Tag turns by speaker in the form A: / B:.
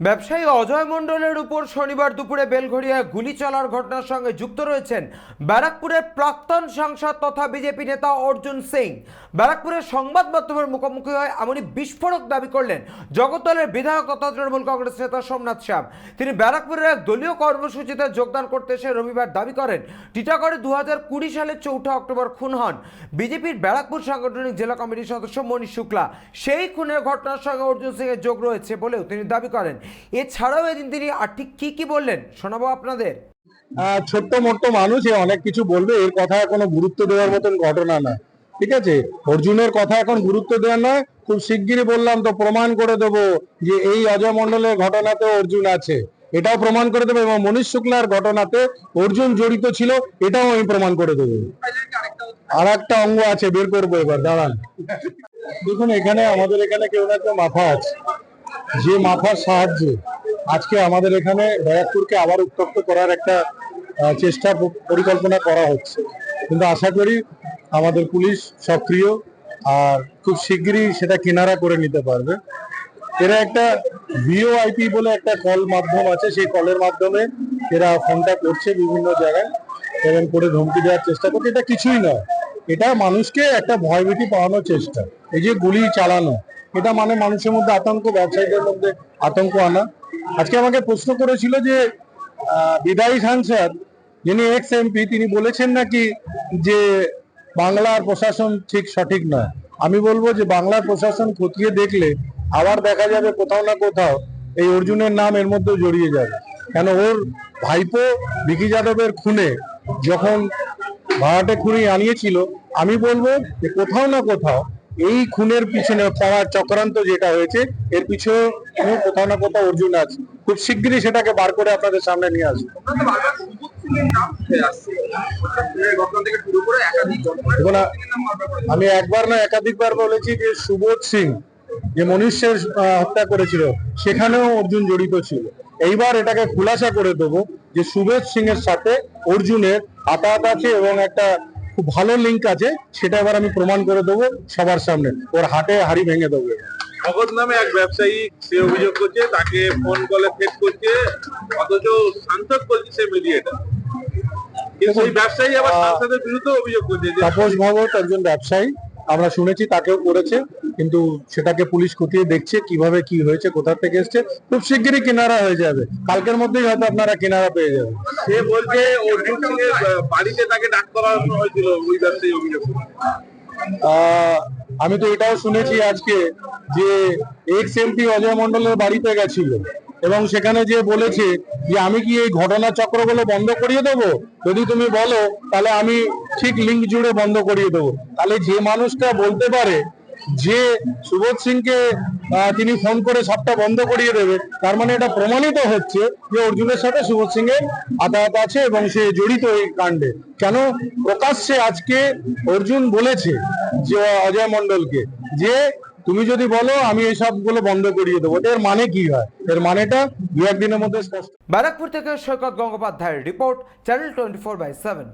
A: ব্যবসায়ী অজয় মণ্ডলের উপর শনিবার দুপুরে বেলঘড়িয়ায় গুলি চলার ঘটনার সঙ্গে যুক্ত রয়েছেন ব্যারাকপুরের প্রাক্তন সাংসদ তথা বিজেপি নেতা অর্জুন সিং। ব্যারাকপুরের সংবাদ মাধ্যমের মুখোমুখি হয়ে এমনই বিস্ফোরক দাবি করলেন জগতলের বিধায়ক তথা তৃণমূল কংগ্রেস নেতা সোমনাথ শ্যাম। তিনি ব্যারাকপুরের এক দলীয় কর্মসূচিতে যোগদান করতে এসে রবিবার দাবি করেন, টিটাগড়ে দু হাজার কুড়ি সালের চৌঠা অক্টোবর খুন হন বিজেপির ব্যারাকপুর সাংগঠনিক জেলা কমিটির সদস্য মনীষ শুক্লা। সেই খুনের ঘটনার সঙ্গে অর্জুন সিং এর যোগ রয়েছে বলেও তিনি দাবি করেন। এছাড়াও এদিন তিনি, আর ঠিক কি কি বললেন? শোনাবো আপনাদের।
B: ছোট্ট মোট্ট মানুষ অনেক কিছু বলবে, এর কথা কোনো গুরুত্ব দেওয়ার মতন ঘটনা না ঠিক আছে? অর্জুনের কথা এখন গুরুত্ব দেওয়ার নয়। খুব শিগগিরই বললাম তো, প্রমাণ করে দেবো যে এই অজয় মণ্ডলের ঘটনাতে অর্জুন আছে। এটাও প্রমাণ করে দেবো, এবং মনীষ শুক্লার ঘটনাতে অর্জুন জড়িত ছিল, এটাও আমি প্রমাণ করে দেবো। আর একটা অঙ্গ আছে, বের করব এবার, দাঁড়ান। দেখুন, এখানে আমাদের এখানে কেউ না কেউ মাথা আছে। যে মাথার সাহায্যে আজকে আমাদের এখানে ব্যারাকপুরকে আবার উত্তপ্ত করার একটা চেষ্টা পরিকল্পনা করা হচ্ছে। কিন্তু আশা করি আমাদের পুলিশ সক্রিয় আর খুব শিগগিরই সেটা কিনারা করে নিতে পারবে। এরা একটা ভিওআইপি বলে একটা কল মাধ্যম আছে, সেই কলের মাধ্যমে এরা ফোনটা করছে বিভিন্ন জায়গায় এবং করে ধমকি দেওয়ার চেষ্টা করছে। এটা কিছুই নয়। এটা মানুষকে একটা ভয়ভীতি পাওয়ানোর চেষ্টা। এই যে গুলি চালানো, এটা মানে মানুষের মধ্যে আতঙ্ক, ব্যবসায়ীদের মধ্যে আতঙ্ক আনা। আজকে আমাকে প্রশ্ন করেছিল যে বিদায়ী সাংসদ যিনি এক্স এমপি তিনি বলেছেন নাকি যে বাংলার প্রশাসন ঠিক সঠিক নয়? আমি বলব যে বাংলার প্রশাসন খতিয়ে দেখলে আবার দেখা যাবে কোথাও না কোথাও এই অর্জুনের নাম এর মধ্যে জড়িয়ে যাবে। কেন ওর ভাইপো ভিকি যাদবের খুনে যখন ভাড়াটে খুনি আনিয়েছিল, আমি বলব যে কোথাও না কোথাও এই খুনের পিছনে তার চক্রান্ত যেটা হয়েছে এর পিছনে কোথাও না কোথাও অর্জুন আছে। খুব শিগগিরই সেটাকে বার করে আপনাদের সামনে নিয়ে আসব। আমি একবার না একাধিকবার বলেছি যে সুবোধ সিং যে মনুষ্যের আহ, হত্যা করেছিল সেখানেও অর্জুন জড়িত ছিল। এইবার এটাকে খুলাসা করে দেবো যে সুবোধ সিং এর সাথে অর্জুনের আতাত আছে এবং একটা খুব ভালো লিঙ্ক আছে সেটা এবার আমি প্রমাণ করে দেবো সবার সামনে। ওর হাটে হাড়ি ভেঙে দেবো।
C: নগদ নামে এক ব্যবসায়ী সে অভিযোগ করছে তাকে ফোন কলে ফেক করছে অথচ সাংসদ বলছে সে মিডিয়েটার কিন্তু ওই ব্যবসায়ী আবার সাংসদের বিরুদ্ধে অভিযোগ করছে
B: তাপস ভগত একজন ব্যবসায়ী। আমরা শুনেছি তাকেও করেছে কিন্তু সেটাকে পুলিশ খতিয়ে দেখছে কীভাবে কি হয়েছে কোথা থেকে এসছে খুব শিগগিরই কিনারা হয়ে যাবে। কালকের মধ্যেই হয়তো আপনারা কিনারা পেয়ে যাবেন।
C: সে বলছে অর্জুন বাড়িতে তাকে ডাক করানো হয়েছিল ওই ব্যবসায়ী অভিযোগ।
B: আহ, আমি তো এটাও শুনেছি আজকে যে এক্স এমপি অজয় মন্ডলের বাড়িতে গেছিল। এবং সেখানে যে বলেছে যে আমি কি এই ঘটনা চক্রগুলো বন্ধ করিয়ে দেবো? যদি তুমি বলো, তাহলে আমি ঠিক লিঙ্ক জুড়ে বন্ধ করিয়ে দেবো। তাহলে যে মানুষটা বলতে পারে যে সুবোধ সিংকে তিনি ফোন করে সবটা বন্ধ করিয়ে দেবে, তার মানে এটা প্রমাণিত হচ্ছে যে অর্জুনের সাথে সুবোধ সিং এর আতায়াত আছে এবং সে জড়িত এই কাণ্ডে। কেন? প্রকাশ্যে আজকে অর্জুন বলেছে যে অজয় মন্ডলকে যে তুমি যদি বলো, আমি এই সবগুলো বন্ধ করিয়ে দেবো। এর মানে কি হয়? এর মানেটা দু একদিনের মধ্যে স্পষ্ট।
A: ব্যারাকপুর থেকে সৈকত গঙ্গোপাধ্যায়ের report, channel twenty four by seven.